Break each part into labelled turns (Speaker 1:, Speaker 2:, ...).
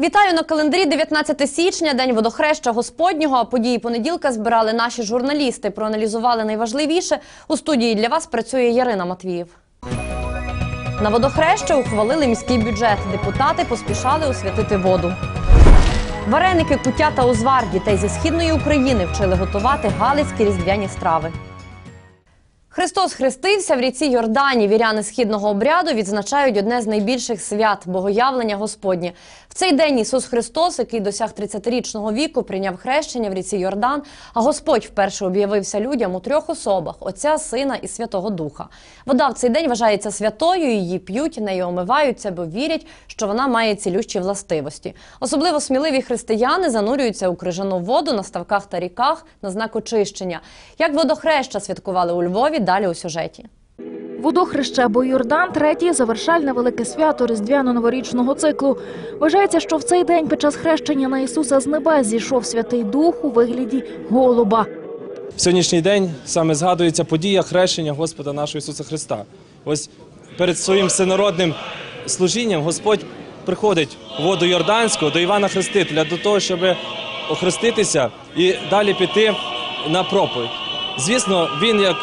Speaker 1: Вітаю на календарі 19 січня, день водохреща Господнього. Події понеділка збирали наші журналісти. Проаналізували найважливіше. У студії для вас працює Ярина Матвіїв. На водохреще ухвалили міський бюджет. Депутати поспішали освятити воду. Вареники, куття та узвар дітей зі східної України вчили готувати галицькі різдвяні страви. Христос хрестився в ріці Йордані. Віряни східного обряду відзначають одне з найбільших свят богоявлення Господнє. В цей день Ісус Христос, який досяг 30-річного віку, прийняв хрещення в ріці Йордан. А Господь вперше об'явився людям у трьох особах: Отця, Сина і Святого Духа. Вода в цей день вважається святою. Її п'ють, нею омиваються, бо вірять, що вона має цілющі властивості. Особливо сміливі християни занурюються у крижану воду на ставках та ріках на знак очищення. Як водохреща святкували у Львові, далі у сюжеті.
Speaker 2: Водохреще або Йордан – третє завершальне велике свято різдвяно-новорічного циклу. Вважається, що в цей день під час хрещення на Ісуса з небес зійшов Святий Дух у вигляді голуба.
Speaker 3: В сьогоднішній день саме згадується подія хрещення Господа нашого Ісуса Христа. Ось перед своїм всенародним служінням Господь приходить у воду Йорданську до Івана Хрестителя до того, щоб охреститися і далі піти на проповідь. Звісно, він, як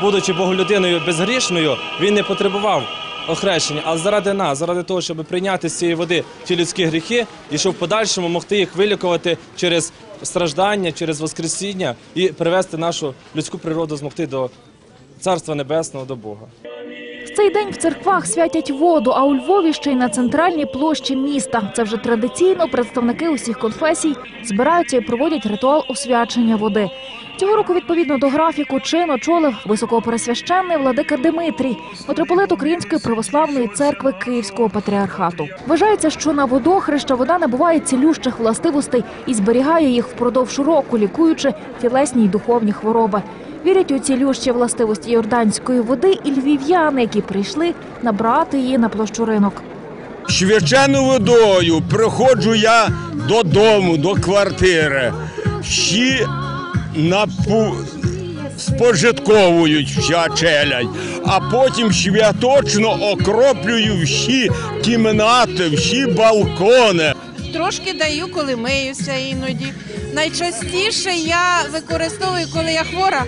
Speaker 3: будучи боголюдиною безгрішною, він не потребував охрещення, але заради нас, заради того, щоб прийняти з цієї води ті людські гріхи, і щоб в подальшому могти їх вилікувати через страждання, через Воскресіння і привести нашу людську природу, змогти до Царства Небесного, до Бога.
Speaker 2: В цей день в церквах святять воду, а у Львові ще й на центральній площі міста. Це вже традиційно представники усіх конфесій збираються і проводять ритуал освячення води. Цього року, відповідно до графіку, чин очолив високопересвященний владика Димитрій, митрополит Української православної церкви Київського патріархату. Вважається, що на водохреща вода набуває цілющих властивостей і зберігає їх впродовж року, лікуючи тілесні й духовні хвороби. Вірять у цілющі властивості йорданської води і львів'яни, які прийшли набрати її на площу ринок.
Speaker 4: Свяченою водою приходжу я додому, до квартири. Всі напу... спожитковують вся челядь, а потім святочно окроплюю всі кімнати, всі балкони.
Speaker 5: Трошки даю, коли миюся іноді. Найчастіше я використовую, коли я хвора.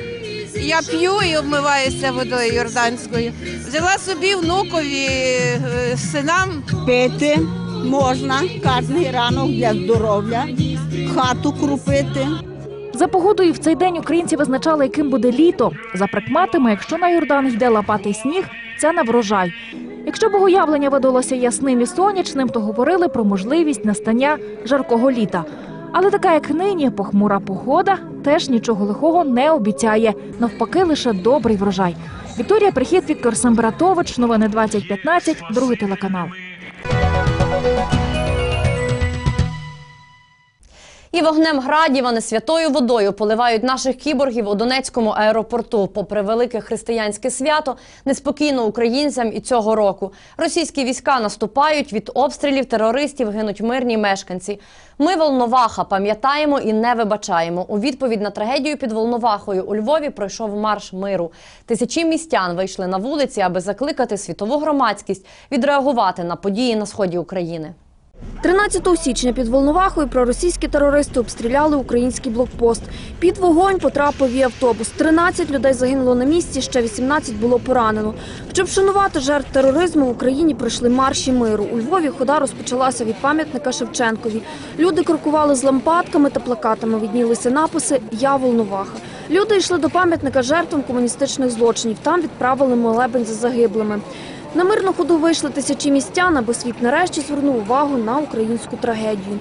Speaker 5: Я п'ю і обмиваюся водою йорданською. Взяла собі внукові е, синам
Speaker 6: Пити можна кожний ранок для здоров'я, хату крупити.
Speaker 2: За погодою в цей день українці визначали, яким буде літо. За прикметами, якщо на Йордан йде лопатий сніг, це на врожай. Якщо богоявлення видалося ясним і сонячним, то говорили про можливість настання жаркого літа. Але така, як нині, похмура погода теж нічого лихого не обіцяє. Навпаки, лише добрий врожай. Вікторія Прихід, Віктор Самбратович, новини 2015, другий телеканал.
Speaker 1: І вогнем градів, а не святою водою поливають наших кіборгів у Донецькому аеропорту. Попри велике християнське свято, неспокійно українцям і цього року. Російські війська наступають від обстрілів терористів, гинуть мирні мешканці. Ми Волноваха пам'ятаємо і не вибачаємо. У відповідь на трагедію під Волновахою у Львові пройшов марш миру. Тисячі містян вийшли на вулиці, аби закликати світову громадськість відреагувати на події на сході України.
Speaker 7: 13 січня під Волновахою проросійські терористи обстріляли український блокпост. Під вогонь потрапив і автобус. 13 людей загинуло на місці, ще 18 було поранено. Щоб вшанувати жертв тероризму, в Україні пройшли марші миру. У Львові хода розпочалася від пам'ятника Шевченкові. Люди крокували з лампадками та плакатами. Віднілися написи Я Волноваха. Люди йшли до пам'ятника жертвам комуністичних злочинів. Там відправили молебень за загиблими. На мирну ходу вийшли тисячі містян, аби світ нарешті звернув увагу на українську трагедію.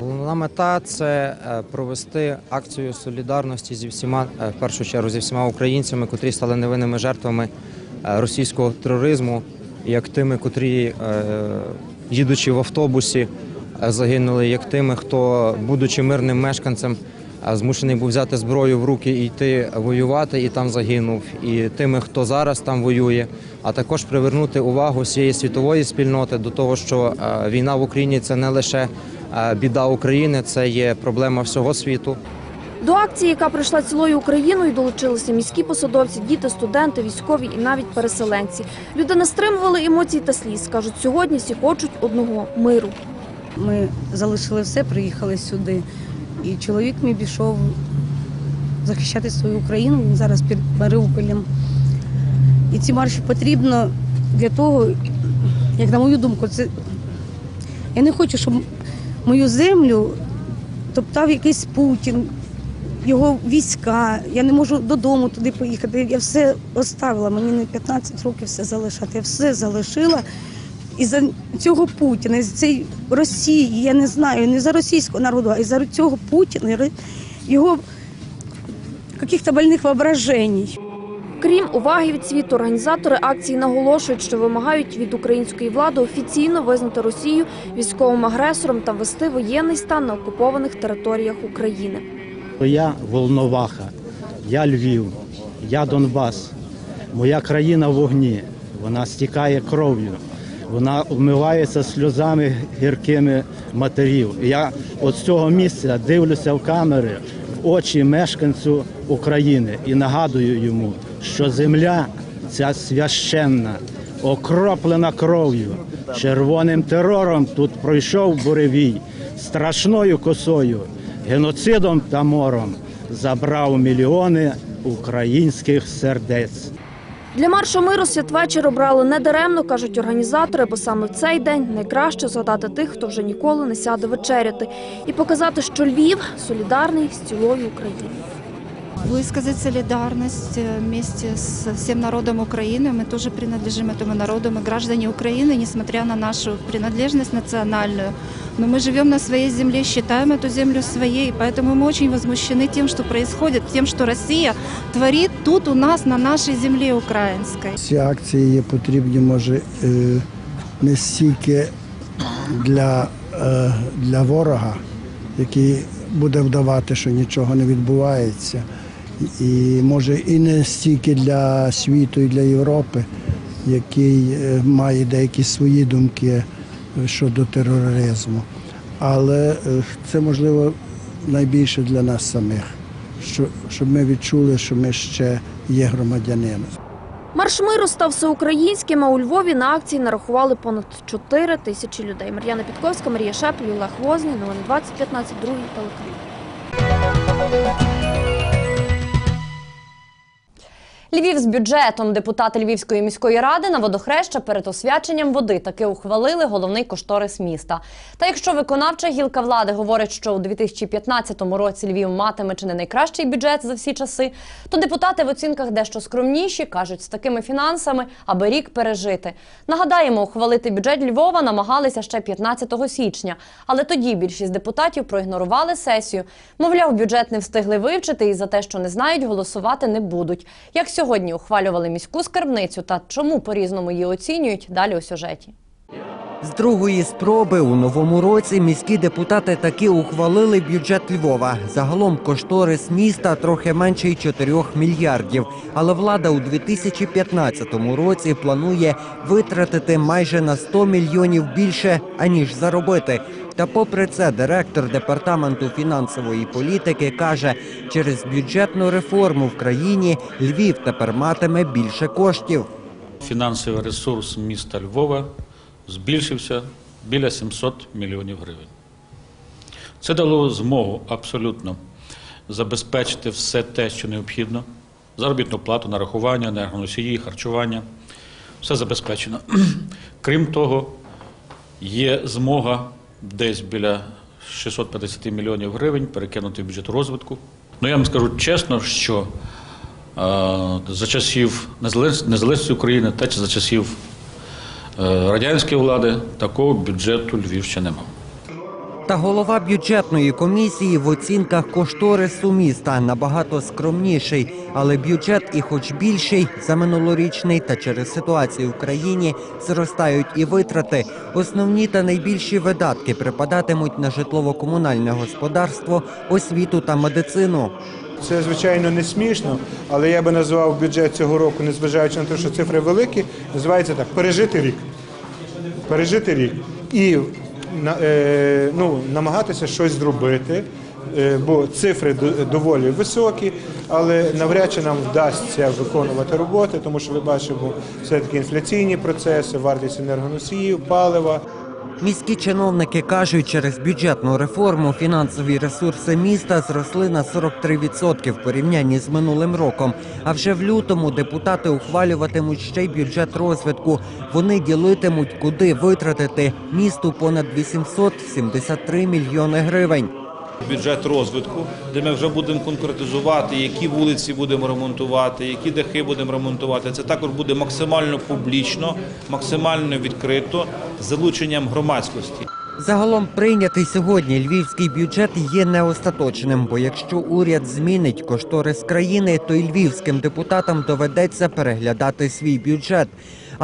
Speaker 8: Головна мета це е, провести акцію солідарності зі всіма, е, в першу чергу, зі всіма українцями, котрі стали невинними жертвами е, російського тероризму, як тими, котрі, їдучи в автобусі, загинули, як тими, хто, будучи мирним мешканцем, змушений був взяти зброю в руки і йти воювати, і там загинув, і тими, хто зараз там воює, а також привернути увагу всієї світової спільноти до того, що е, війна в Україні це не лише е, біда України, це є проблема всього світу.
Speaker 7: До акції, яка пройшла цілою Україною, долучилися міські посадовці, діти, студенти, військові і навіть переселенці. Люди не стримували емоцій та сліз. кажуть, сьогодні всі хочуть одного миру.
Speaker 9: Ми залишили все, приїхали сюди. І чоловік мій пішов захищати свою Україну. Він зараз під Маріуполем. І ці марші потрібно для того, як на мою думку, це я не хочу, щоб мою землю топтав якийсь Путін, його війська. Я не можу додому туди поїхати. Я все оставила. Мені не 15 років все залишати. Я все залишила. І за цього Путіна, і за цієї Росії, я не знаю, не за російського народу, а й за цього Путіна, його каких-то больних воображень.
Speaker 7: Крім уваги від світу, організатори акції наголошують, що вимагають від української влади офіційно визнати Росію військовим агресором та ввести воєнний стан на окупованих територіях України.
Speaker 10: Я Волноваха, я Львів, я Донбас. Моя країна в вогні. Вона стікає кров'ю. Вона вмивається сльозами гіркими матерів. Я от з цього місця дивлюся в камери в очі мешканцю України і нагадую йому, що земля ця священна, окроплена кров'ю, червоним терором тут пройшов буревій, страшною косою, геноцидом та мором забрав мільйони українських сердець.
Speaker 7: Для маршу миру святвечір обрали не даремно, кажуть організатори, бо саме в цей день найкраще згадати тих, хто вже ніколи не сяде вечеряти, і показати, що Львів солідарний з цілою Україною
Speaker 11: высказать солидарность э, вместе с всем народом Украины. Мы тоже принадлежим этому народу, мы граждане Украины, несмотря на нашу принадлежность национальную. Но мы живем на своей земле, считаем эту землю своей, поэтому мы очень возмущены тем, что происходит, тем, что Россия творит тут у нас, на нашей земле украинской.
Speaker 12: Ці акції є потрібні, може, е, не стільки для, е, для ворога, який буде вдавати, що нічого не відбувається, і може і не стільки для світу і для Європи, який е, має деякі свої думки е, щодо тероризму. Але е, це можливо найбільше для нас самих, що- щоб ми відчули, що ми ще є громадянином.
Speaker 7: Марш миру став всеукраїнським, а у Львові на акції нарахували понад 4 тисячі людей. Мар'яна Підковська, Марія Шепель, Олег Возній, новини 2015, другий телеканал.
Speaker 1: Львів з бюджетом депутати Львівської міської ради на водохреща перед освяченням води таки ухвалили головний кошторис міста. Та якщо виконавча гілка влади говорить, що у 2015 році Львів матиме чи не найкращий бюджет за всі часи, то депутати в оцінках дещо скромніші кажуть, з такими фінансами, аби рік пережити. Нагадаємо, ухвалити бюджет Львова намагалися ще 15 січня, але тоді більшість депутатів проігнорували сесію. Мовляв, бюджет не встигли вивчити і за те, що не знають, голосувати не будуть. Як сьогодні ухвалювали міську скарбницю та чому по-різному її оцінюють, далі у сюжеті.
Speaker 13: З другої спроби у новому році міські депутати таки ухвалили бюджет Львова. Загалом кошторис міста трохи менший 4 мільярдів. Але влада у 2015 році планує витратити майже на 100 мільйонів більше, аніж заробити. Та попри це, директор департаменту фінансової політики каже, через бюджетну реформу в країні Львів тепер матиме більше коштів.
Speaker 14: Фінансовий ресурс міста Львова збільшився біля 700 мільйонів гривень. Це дало змогу абсолютно забезпечити все те, що необхідно. Заробітну плату, нарахування, енергоносії, харчування. Все забезпечено. Крім того, є змога десь біля 650 мільйонів гривень перекинути в бюджет розвитку. Ну я вам скажу чесно, що е, за часів незалежності України та за часів е, радянської влади такого бюджету Львів ще не мав.
Speaker 13: Та голова бюджетної комісії в оцінках кошторису міста набагато скромніший, але бюджет і хоч більший за минулорічний, та через ситуацію в країні зростають і витрати. Основні та найбільші видатки припадатимуть на житлово-комунальне господарство, освіту та медицину.
Speaker 15: Це звичайно не смішно, але я би назвав бюджет цього року, незважаючи на те, що цифри великі, називається так пережити рік. Пережити рік. І ну, намагатися щось зробити, е, бо цифри до- доволі високі, але навряд чи нам вдасться виконувати роботи, тому що ви бачимо все-таки інфляційні процеси, вартість енергоносіїв, палива.
Speaker 13: Міські чиновники кажуть, через бюджетну реформу фінансові ресурси міста зросли на 43% в порівнянні з минулим роком. А вже в лютому депутати ухвалюватимуть ще й бюджет розвитку. Вони ділитимуть, куди витратити місту понад 873 мільйони гривень.
Speaker 16: Бюджет розвитку, де ми вже будемо конкретизувати, які вулиці будемо ремонтувати, які дахи будемо ремонтувати. Це також буде максимально публічно, максимально відкрито з залученням громадськості.
Speaker 13: Загалом прийнятий сьогодні львівський бюджет є неостаточним, бо якщо уряд змінить кошторис країни, то й львівським депутатам доведеться переглядати свій бюджет.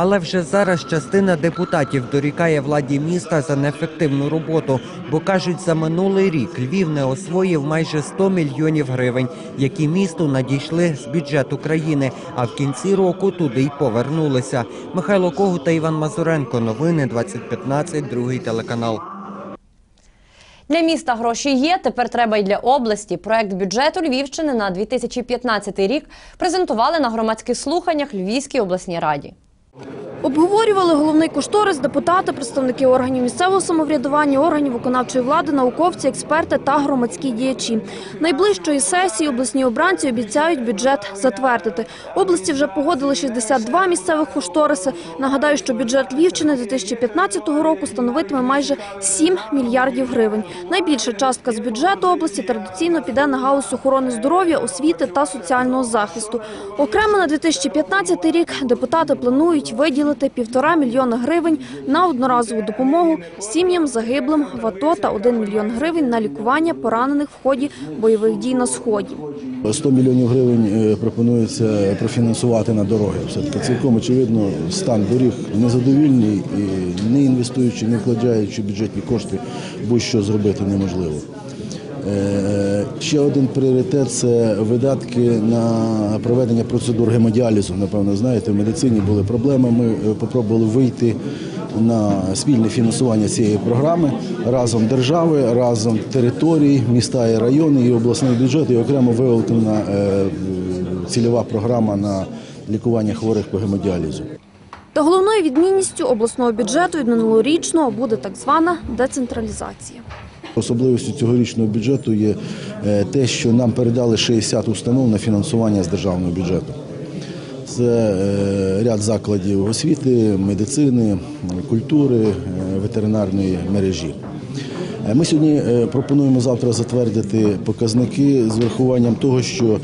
Speaker 13: Але вже зараз частина депутатів дорікає владі міста за неефективну роботу, бо кажуть, за минулий рік Львів не освоїв майже 100 мільйонів гривень, які місту надійшли з бюджету країни, а в кінці року туди й повернулися. Михайло Когут та Іван Мазуренко. Новини 2015, другий телеканал.
Speaker 1: Для міста гроші є. Тепер треба й для області. Проект бюджету Львівщини на 2015 рік презентували на громадських слуханнях Львівській обласній раді.
Speaker 7: Обговорювали головний кошторис депутати, представники органів місцевого самоврядування, органів виконавчої влади, науковці, експерти та громадські діячі. Найближчої сесії обласні обранці обіцяють бюджет затвердити. Області вже погодили 62 місцевих кошториси. Нагадаю, що бюджет Львівщини 2015 року становитиме майже 7 мільярдів гривень. Найбільша частка з бюджету області традиційно піде на галузь охорони здоров'я, освіти та соціального захисту. Окремо на 2015 рік депутати планують виділити півтора мільйона гривень на одноразову допомогу сім'ям загиблим в АТО та 1 мільйон гривень на лікування поранених в ході бойових дій на сході.
Speaker 17: 100 мільйонів гривень е, пропонується профінансувати на дороги. Все-таки цілком очевидно, стан доріг незадовільний і не інвестуючи, не вкладаючи бюджетні кошти, будь-що зробити неможливо. Е, Ще один пріоритет це видатки на проведення процедур гемодіалізу. Напевно, знаєте, в медицині були проблеми. Ми е, попробували вийти на спільне фінансування цієї програми разом держави, разом територій, міста і райони, і обласний бюджет, і окремо виготовлена е, цільова програма на лікування хворих по гемодіалізу.
Speaker 7: Та головною відмінністю обласного бюджету від минулорічного буде так звана децентралізація.
Speaker 17: Особливістю цьогорічного бюджету є е, те, що нам передали 60 установ на фінансування з державного бюджету. Це е, ряд закладів освіти, медицини, культури, е, ветеринарної мережі. Ми сьогодні пропонуємо завтра затвердити показники з врахуванням того, що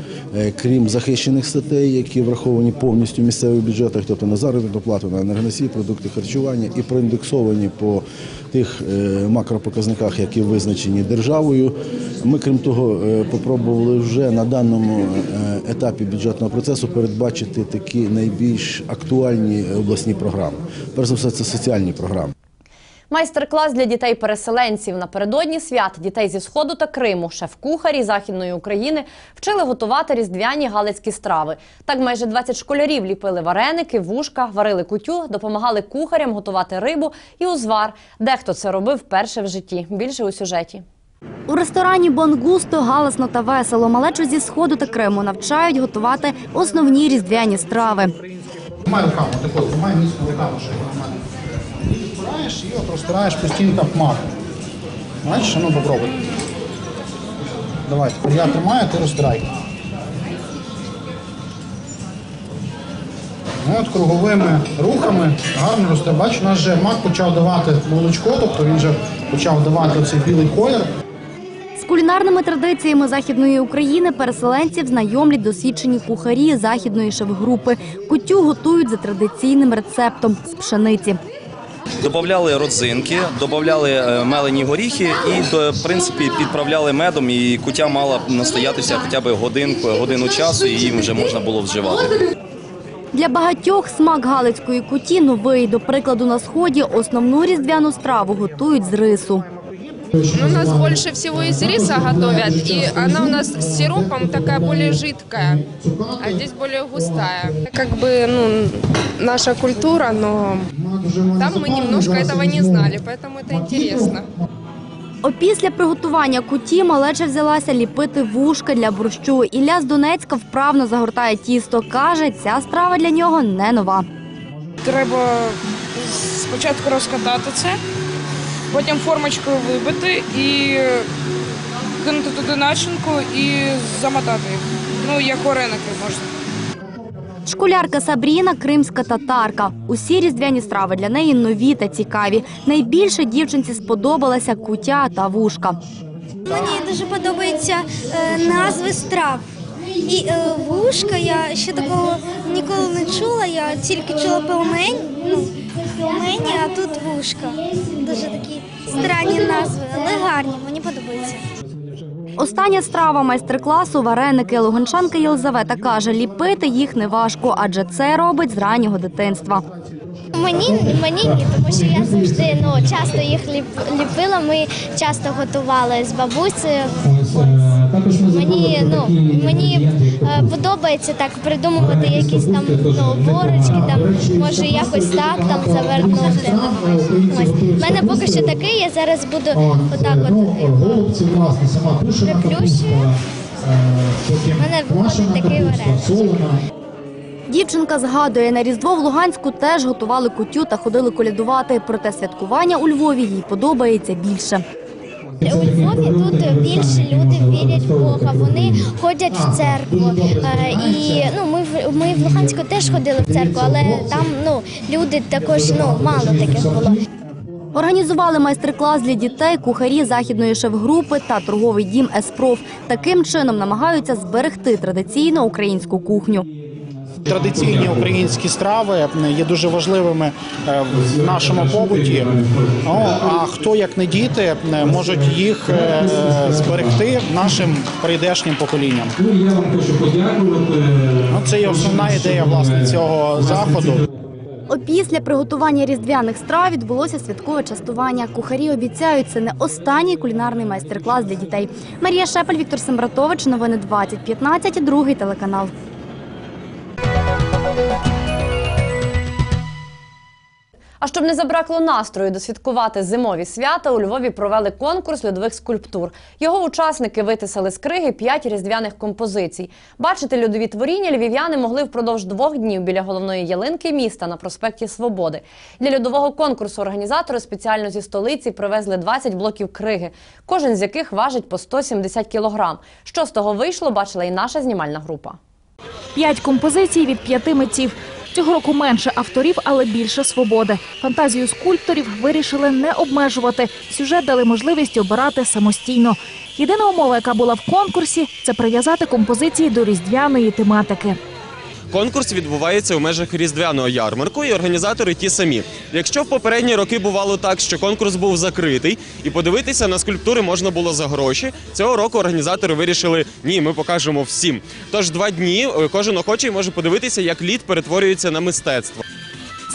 Speaker 17: крім захищених статей, які враховані повністю в місцевих бюджетах, тобто на заробітну плату, на енергоносії, продукти харчування і проіндексовані по тих е, макропоказниках, які визначені державою. Ми, крім того, спробували попробували вже на даному е, етапі бюджетного процесу передбачити такі найбільш актуальні обласні програми. Перш за все, це соціальні програми.
Speaker 1: Майстер-клас для дітей-переселенців напередодні свят дітей зі сходу та Криму, шеф-кухарі західної України вчили готувати різдвяні галицькі страви. Так майже 20 школярів ліпили вареники, вушка, варили кутю, допомагали кухарям готувати рибу і узвар. Дехто це робив вперше в житті. Більше у сюжеті.
Speaker 18: У ресторані Бонгусто галасно та весело малечу зі сходу та Криму навчають готувати основні різдвяні страви.
Speaker 19: Тримай руками, тако, міцно руками, що нормально. Збираєш і от розтираєш постійно так мапу. Бачиш, ну попробуй. Давай, тепер я тримаю, ти розтирай. Ну, От круговими рухами гарно росте. Бачиш, у нас вже мак почав давати молочко, тобто він вже почав давати оцей білий колір.
Speaker 18: З кулінарними традиціями західної України переселенців знайомлять досвідчені кухарі західної шеф-групи. Кутю готують за традиційним рецептом з пшениці.
Speaker 20: Добавляли родзинки, додавали е, мелені горіхи і, в принципі, підправляли медом, і кутя мала настоятися хоча б годинку, годину часу, і її вже можна було вживати.
Speaker 18: Для багатьох смак галицької куті новий. До прикладу, на сході основну різдвяну страву готують з рису.
Speaker 21: Ну, У нас больше всего из риса готовят, и она у нас с сиропом такая более жидкая, а здесь более густая. Как бы, ну, наша культура, но там мы немножко этого не знали, поэтому это интересно.
Speaker 18: Опісля приготування куті малеча взялася ліпити вушка для борщу. Ілля з Донецька вправно загортає тісто. Каже, ця страва для нього не нова.
Speaker 22: Треба спочатку розкатати це,
Speaker 23: потім формочкою вибити і кинути туди начинку і замотати їх. Ну, як вареники можна.
Speaker 18: Школярка Сабріна кримська татарка. Усі різдвяні страви для неї нові та цікаві. Найбільше дівчинці сподобалася кутя та вушка.
Speaker 22: Мені дуже подобаються е, назви страв. І е, вушка я ще такого ніколи не чула. Я тільки чула пельмень, ну, пельмені, а тут вушка. Дуже такі странні назви, але гарні, мені подобається.
Speaker 18: Остання страва майстер-класу вареники луганчанка Єлизавета каже, ліпити їх не важко, адже це робить з раннього дитинства.
Speaker 22: Мені, мені ні, тому що я завжди ну, часто їх ліп- ліпила. Ми часто готували з бабусею. Мені, ну, мені е, подобається так придумувати якісь там ну, борочки, там, може якось так там завернути. Ось. У мене поки що такий, я зараз буду отак от приплющую. У мене виходить такий варіант.
Speaker 18: Дівчинка згадує, на Різдво в Луганську теж готували кутю та ходили колядувати. Проте святкування у Львові їй подобається більше.
Speaker 22: У Львові тут більше люди вірять в Бога. Вони ходять в церкву. Е, І ну ми в ми в Луганську теж ходили в церкву, але там ну люди також ну мало таких було.
Speaker 18: Організували майстер-клас для дітей, кухарі західної шеф-групи та торговий дім Еспроф. Таким чином намагаються зберегти традиційну українську кухню.
Speaker 19: Традиційні українські страви є дуже важливими е, в нашому побуті. О, А хто як не діти е, можуть їх е, зберегти нашим прийдешнім поколінням? Ну, Це є основна ідея власне цього заходу.
Speaker 18: Опісля приготування різдвяних страв відбулося святкове частування. Кухарі обіцяють, це не останній кулінарний майстер-клас для дітей. Марія Шепель, Віктор Сембратович, новини 2015, другий телеканал.
Speaker 1: А щоб не забракло настрою досвяткувати зимові свята, у Львові провели конкурс льодових скульптур. Його учасники витисали з криги п'ять різдвяних композицій. Бачити льодові творіння львів'яни могли впродовж двох днів біля головної ялинки міста на проспекті Свободи. Для льодового конкурсу організатори спеціально зі столиці привезли 20 блоків криги, кожен з яких важить по 170 кілограм. Що з того вийшло, бачила і наша знімальна група.
Speaker 2: П'ять композицій від п'яти митців. Цього року менше авторів, але більше свободи. Фантазію скульпторів вирішили не обмежувати. Сюжет дали можливість обирати самостійно. Єдина умова, яка була в конкурсі, це прив'язати композиції до різдвяної тематики.
Speaker 24: Конкурс відбувається у межах різдвяного ярмарку, і організатори ті самі. Якщо в попередні роки бувало так, що конкурс був закритий, і подивитися на скульптури можна було за гроші, цього року організатори вирішили: ні, ми покажемо всім. Тож два дні е, кожен охочий може подивитися, як лід перетворюється на мистецтво.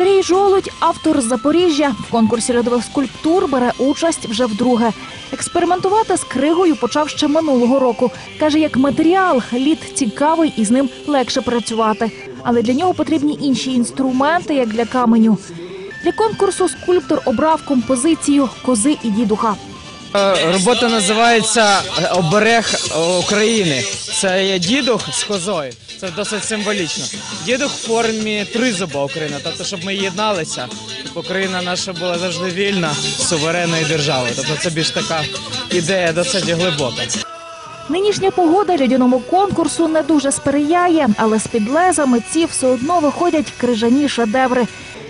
Speaker 2: Сергій Жолудь, автор з Запоріжжя, в конкурсі льодових скульптур бере участь вже вдруге. Експериментувати з кригою почав ще минулого року. Каже, як матеріал лід цікавий і з ним легше працювати. Але для нього потрібні інші інструменти, як для каменю. Для конкурсу скульптор обрав композицію кози і дідуха.
Speaker 25: Е, Робота називається е, Оберег України. Це є дідух з козою. Це досить символічно. Дідух в формі тризуба України, тобто, щоб ми єдналися, щоб Україна наша була завжди вільна, суверенною державою. Тобто це більш така ідея досить глибока.
Speaker 2: Нинішня погода льодяному конкурсу не дуже сприяє, але з під леза все одно виходять крижані шедеври.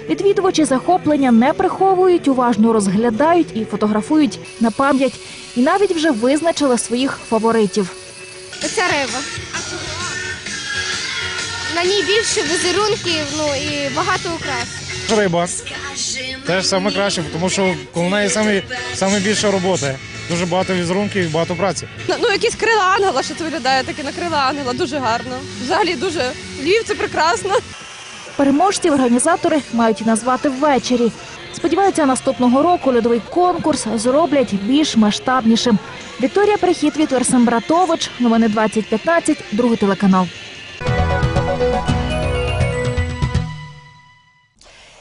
Speaker 2: Відвідувачі захоплення не приховують, уважно розглядають і фотографують на пам'ять. І навіть вже визначили своїх фаворитів.
Speaker 22: Оця риба. На ній більше візерунків, ну і багато украс.
Speaker 26: Риба. Теж саме краще, тому що коло неї саме, саме більше роботи. Дуже багато візерунків і багато праці.
Speaker 27: Ну, ну, якісь крила ангела, що це виглядає таке на крила ангела, дуже гарно. Взагалі дуже Львів це прекрасно.
Speaker 2: Переможців організатори мають назвати ввечері. Сподіваються, наступного року льодовий конкурс зроблять більш масштабнішим. Вікторія Прихід, Віктор Сембратович, новини 2015, другий телеканал.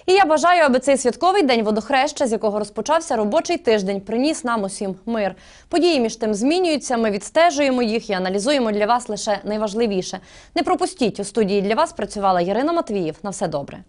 Speaker 1: І я бажаю, аби цей святковий день водохреща, з якого розпочався робочий тиждень, приніс нам усім мир. Події між тим змінюються. Ми відстежуємо їх і аналізуємо для вас лише найважливіше. Не пропустіть у студії для вас працювала Ярина Матвіїв. На все добре.